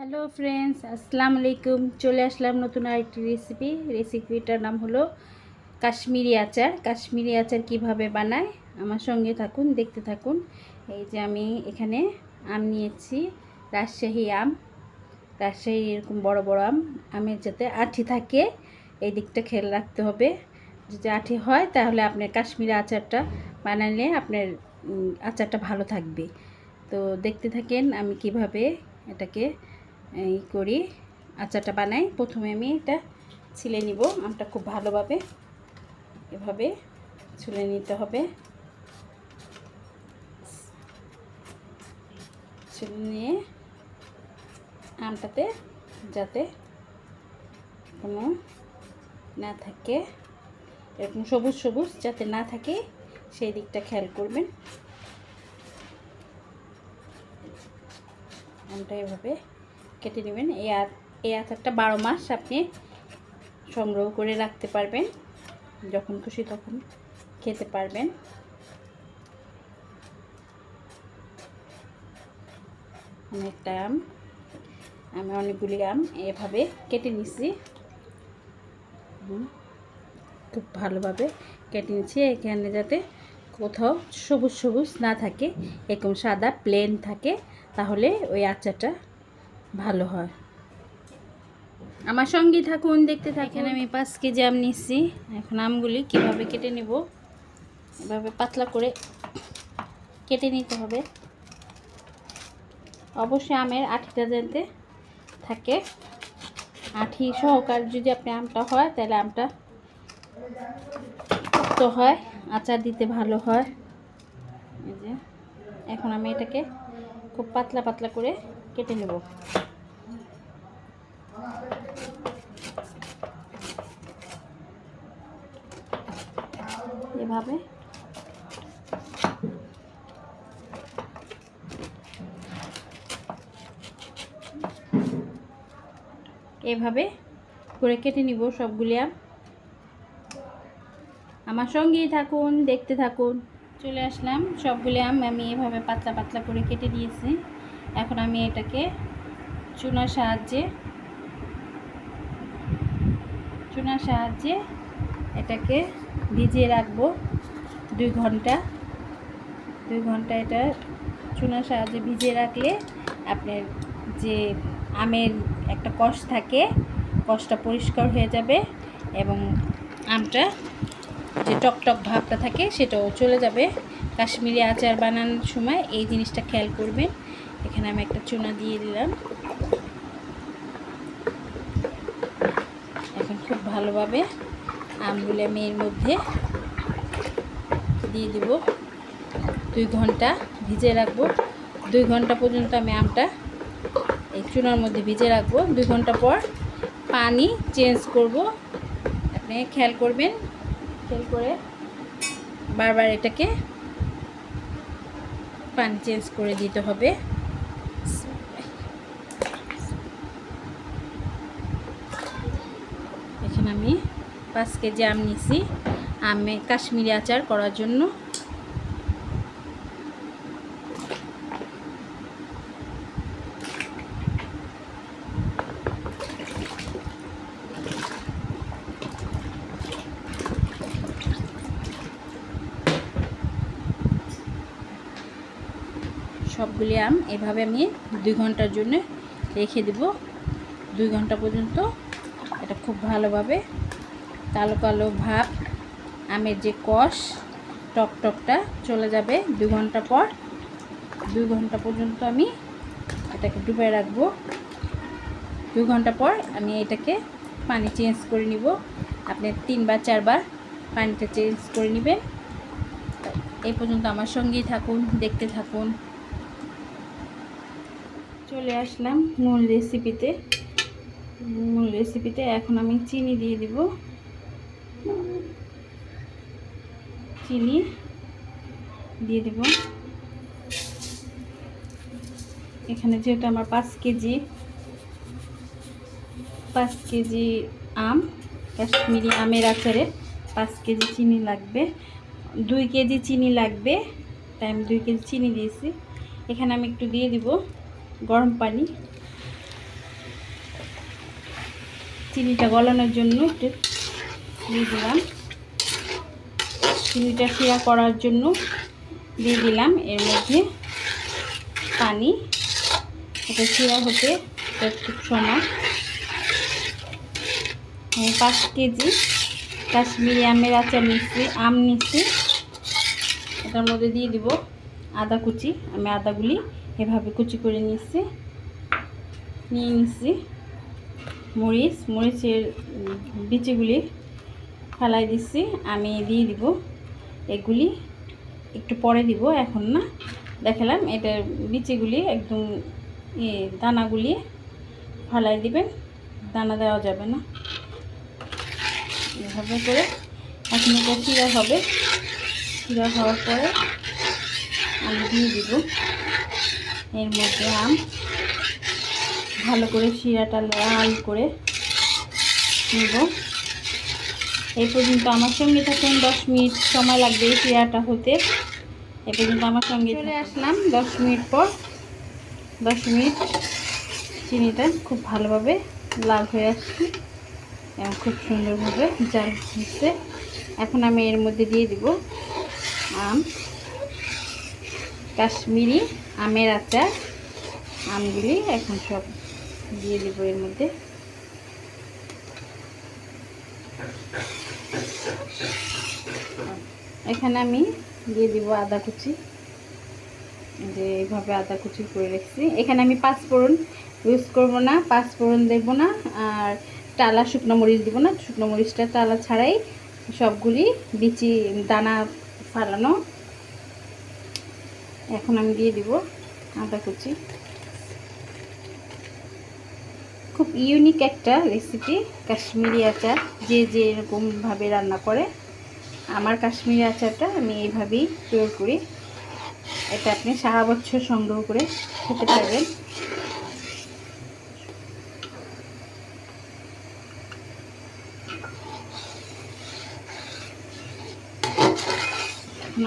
Hello friends আসসালামু আলাইকুম চলে আসলাম নতুন আরেকটি রেসিপি রেসিপিটার নাম হলো কাশ্মীরি আচার। কাশ্মীরি আচার কীভাবে বানায়? আমার সঙ্গে থাকুন, দেখতে থাকুন। এই যে আমি এখানে আম নিয়েছি, রাজশাহী আম। রাজশাহী এরকম বড় বড় আম। আমের যাতে আঠি থাকে, এই দিকটা খেয়াল রাখতে হবে। যদি আঠি হয়, তাহলে আপনার কাশ্মীরি আচারটা বানালে আপনার আচারটা ভালো থাকবে। তো দেখতে থাকেন আমি কীভাবে এটাকে এই করি, আচারটা বানাই। প্রথমে আমি এটা ছিলে নিব, আমটা খুব ভালোভাবে। এভাবে ছুলে নিতে হবে। ছুলে নিয়ে আমটাতে যাতে কোনো না থাকে, এরকম সবুজ সবুজ যাতে না থাকে, সেই দিকটা খেয়াল করবেন। আমটা এভাবে কেটে নেবেন। এই এই আচারটা বারো মাস আপনি সংগ্রহ করে রাখতে পারবেন, যখন খুশি তখন খেতে পারবেন। অনেকটা আম, আমি অনেকগুলি আম এভাবে কেটে নিছি। খুব ভালোভাবে কেটে নিচ্ছি এখানে যাতে কোথাও সবুজ সবুজ না থাকে, এরকম সাদা প্লেন থাকে, তাহলে ওই আচারটা ভালো হয়। আমার সঙ্গেই থাকুন, দেখতে থাকুন, আমি পাঁচ কেজি আম নিচ্ছি। এখন আমগুলি কীভাবে কেটে নিব? এভাবে পাতলা করে কেটে নিতে হবে। অবশ্যই আমের আঠিটা যাতে থাকে। আঠি সহকার যদি আপনি আমটা হয়, তাহলে আমটা শক্ত হয়, আচার দিতে ভালো হয়। এই যে, এখন আমি এটাকে খুব পাতলা পাতলা করে কেটে নেব। এভাবে। এভাবে করে কেটে নিব সবগুলি আম। আমার সঙ্গেই থাকুন, দেখতে থাকুন। চলে আসলাম, সবগুলি আম আমি এভাবে পাতলা পাতলা করে কেটে দিয়েছি। এখন আমি এটাকে চুনার সাহায্যে চুনার সাহায্যে এটাকে ভিজিয়ে রাখব দুই ঘণ্টা। দুই ঘণ্টা এটা চুনার সাহায্যে ভিজিয়ে রাখলে আপনার যে আমের একটা কষ থাকে, কষটা পরিষ্কার হয়ে যাবে এবং আমটা যে টকটক ভাবটা থাকে সেটাও চলে যাবে। কাশ্মীরি আচার বানানোর সময় এই জিনিসটা খেয়াল করবেন। এখানে আমি একটা চুনা দিয়ে দিলাম। এখন খুব ভালোভাবে আমগুলো আমি এর মধ্যে দিয়ে দিব। দুই ঘণ্টা ভিজে রাখব। দুই ঘণ্টা পর্যন্ত আমি আমটা এই চুনার মধ্যে ভিজে রাখব। দুই ঘণ্টা পর পানি চেঞ্জ করব। আপনি খেয়াল করবেন। খেয়াল করে বারবার এটাকে পানি চেঞ্জ করে দিতে হবে। এখানে আমি পাঁচ কেজি আম নিছি আমে কাশ্মীরি আচার করার জন্য সবগুলি আম এভাবে আমি দুই ঘণ্টার জন্য রেখে দেব। দুই ঘণ্টা পর্যন্ত এটা খুব ভালোভাবে কালো কালো ভাব, আমের যে কষ, টক টকটা চলে যাবে দু ঘণ্টা পর। দুই ঘণ্টা পর্যন্ত আমি এটাকে ডুবে রাখব। দু ঘণ্টা পর আমি এটাকে পানি চেঞ্জ করে নিব। আপনি তিনবার চারবার পানিটা চেঞ্জ করে নেবেন। এই পর্যন্ত আমার সঙ্গেই থাকুন, দেখতে থাকুন। চলে আসলাম মূল রেসিপিতে। মূল রেসিপিতে এখন আমি চিনি দিয়ে দিব। চিনি দিয়ে দেব। এখানে যেহেতু আমার পাঁচ কেজি পাঁচ কেজি আম, কাশ্মীরি আমের আচারে পাঁচ কেজি চিনি লাগবে। দুই কেজি চিনি লাগবে, তাই আমি দুই কেজি চিনি দিয়েছি। এখানে আমি একটু দিয়ে দিব। গরম পানি। চিনিটা গলানোর জন্য একটু দিয়ে দিলাম। চিনিটা শিরা করার জন্য দিয়ে দিলাম। এর মধ্যে পানি। এটা শিরা হতে একটু সময়। পাঁচ কেজি কাশ্মীরি আমের আচার নিচ্ছি, আম নিচ্ছি। এটার মধ্যে দিয়ে দিব আদা কুচি। আমি আদাগুলি এভাবে কুচি করে নিচ্ছি নিয়ে নিচ্ছি মরিচ। মরিচের বিচিগুলি ফালাই দিচ্ছি আমি দিয়ে দিব এগুলি। একটু পরে দিব, এখন না। দেখালাম এটার বিচিগুলি একদম দানাগুলি ফালাই দিবেন, দানা দেওয়া যাবে না। এভাবে করে এখন এটা চিরা হবে। চিরা হওয়ার পরে আমি দিয়ে দিব। এর মধ্যে আম। ভালো করে শিরাটা লাল করে নিব। এই পর্যন্ত আমার সঙ্গে থাকুন দশ মিনিট সময় লাগবে এই শিরাটা হতে। এই পর্যন্ত আমার সঙ্গে চলে আসলাম দশ মিনিট পর। দশ মিনিট চিনিটা খুব ভালোভাবে লাল হয়ে আসছে এবং খুব সুন্দরভাবে জাল হচ্ছে। এখন আমি এর মধ্যে দিয়ে দিব আম। কাশ্মীরি আমের আচার, আমগুলি এখন সব দিয়ে দিব এর মধ্যে। এখানে আমি দিয়ে দিব আদা কুচি। যে এইভাবে আদা কুচি করে রেখেছি। এখানে আমি পাঁচ ফোড়ন ইউজ করব না, পাঁচ ফোড়ন দেবো না, আর টালা শুকনো মরিচ দিব না। শুকনো মরিচটা টালা ছাড়াই সবগুলি বিচি দানা ফালানো এখন আমি দিয়ে দিব আদা কুচি। খুব ইউনিক একটা রেসিপি কাশ্মীরি আচার, যে যে এরকমভাবে রান্না করে। আমার কাশ্মীরি আচারটা আমি এইভাবেই তৈরি করি। এটা আপনি সারা বছর সংগ্রহ করে খেতে পারবেন।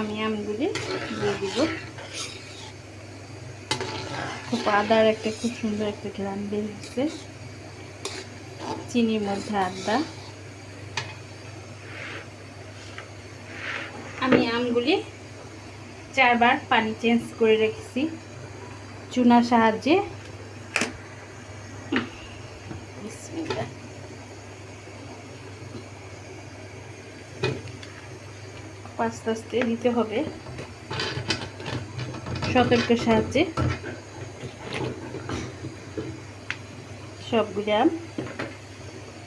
আমি আমগুলি দিয়ে দিব। খুব আদার একটা, খুব সুন্দর একটা গ্রাম বের হচ্ছে চিনির মধ্যে আদা। আমি আমগুলি চারবার পানি চেঞ্জ করে রেখেছি। চুনার সাহায্যে। আস্তে আস্তে দিতে হবে। সতর্কের সাহায্যে। সবগুলি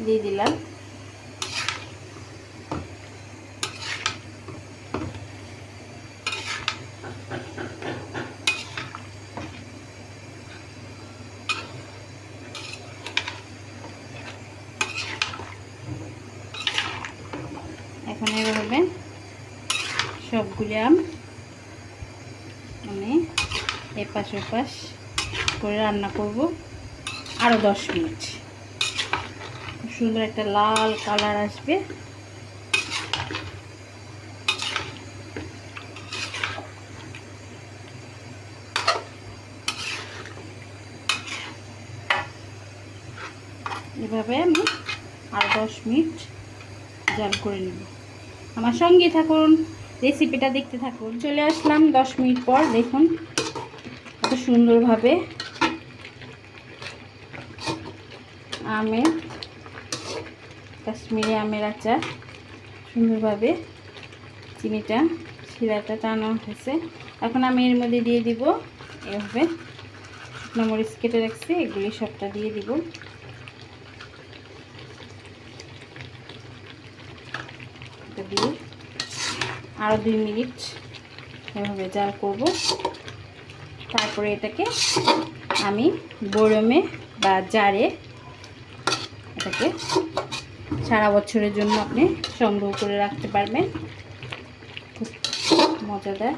দিয়ে দিলাম। এখন এভাবে সবগুলি আম আমি এপাশ ওপাশ করে রান্না করব। আরও দশ মিনিট। সুন্দর একটা লাল কালার আসবে। এভাবে আমি আর দশ মিনিট জাল করে নেব। আমার সঙ্গে থাকুন রেসিপিটা দেখতে থাকুন। চলে আসলাম দশ মিনিট পর। দেখুন, কত সুন্দরভাবে আমের, কাশ্মীরি আমের আচার। সুন্দরভাবে চিনিটা, শিরাটা টানো উঠেছে। এখন আমি এর মধ্যে দিয়ে দিব এভাবে শুকনো মরিচ কেটে রাখছি, এগুলি সবটা দিয়ে দিব। দিয়ে আরও দুই মিনিট এভাবে জাল করব। তারপরে এটাকে আমি বরমে বা জারে এটাকে সারা বছরের জন্য আপনি সংগ্রহ করে রাখতে পারবেন। খুব মজাদার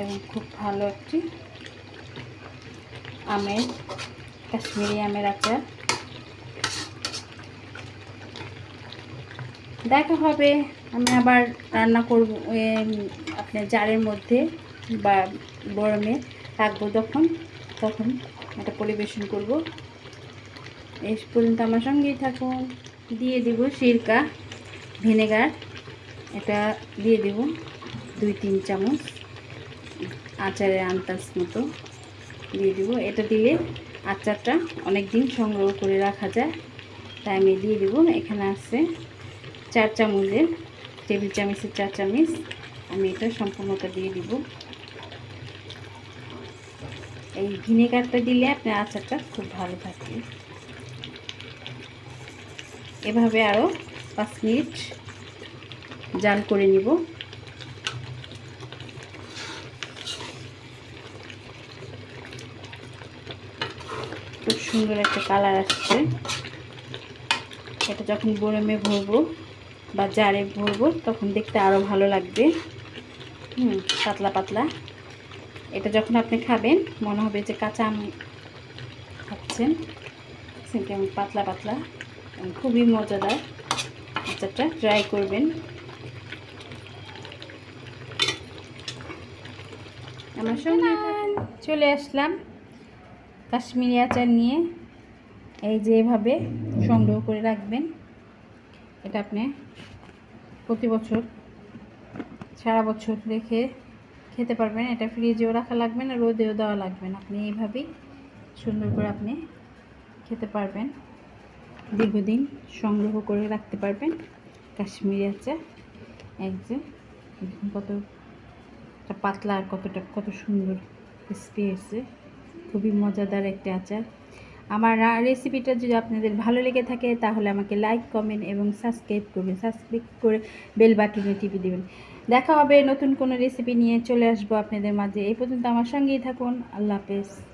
এবং খুব ভালো একটি আমের, কাশ্মীরি আমের আচার। দেখা হবে, আমি আবার রান্না করব আপনার জারের মধ্যে বা গরমে রাখব যখন, তখন এটা পরিবেশন করব। এই পর্যন্ত আমার সঙ্গেই থাকুন। দিয়ে দেব সিরকা, ভিনেগার। এটা দিয়ে দেব দুই, তিন চামচ আচারের আন্দাজ মতো দিয়ে দেব। এটা দিলে আচারটা অনেক দিন সংগ্রহ করে রাখা যায়। তাই আমি দিয়ে দেব। এখানে আছে চার চামচের টেবিল চামচের চার চামচ। আমি এটা সম্পূর্ণটা দিয়ে দিব। এই ভিনেগারটা দিলে আপনার আচারটা খুব ভালো থাকে। এভাবে আরও পাঁচ মিনিট জাল করে নিব। খুব সুন্দর একটা কালার আসছে। এটা যখন গরমে ভরবো বা জারে ভরবো তখন দেখতে আরও ভালো লাগবে। হুম, পাতলা পাতলা। এটা যখন আপনি খাবেন, মনে হবে যে কাঁচা আম খাচ্ছেন। কেমন পাতলা পাতলা। খুবই মজাদার। আচারটা ট্রাই করবেন। আমার সঙ্গে চলে আসলাম কাশ্মীরি আচার নিয়ে। এই যে এভাবে সংগ্রহ করে রাখবেন। এটা আপনি প্রতি বছর, সারা বছর রেখে খেতে পারবেন। এটা ফ্রিজেও রাখা লাগবে না, রোদেও দেওয়া লাগবে না। আপনি এইভাবেই সুন্দর করে আপনি খেতে পারবেন। দীর্ঘদিন সংগ্রহ করে রাখতে পারবেন। কাশ্মীরি আচার এক যে কতটা পাতলা আর কতটা, কত সুন্দর ক্রিস্পি হয়েছে। খুবই মজাদার একটা আচার। আমার রেসিপিটা যদি আপনাদের ভালো লেগে থাকে, তাহলে আমাকে লাইক কমেন্ট এবং সাবস্ক্রাইব করবেন। সাবস্ক্রাইব করে বেল বাটনে টিপে দেবেন। দেখা হবে নতুন কোনো রেসিপি নিয়ে। চলে আসব আপনাদের মাঝে। এই পর্যন্ত আমার সঙ্গেই থাকুন। আল্লাহ হাফেজ।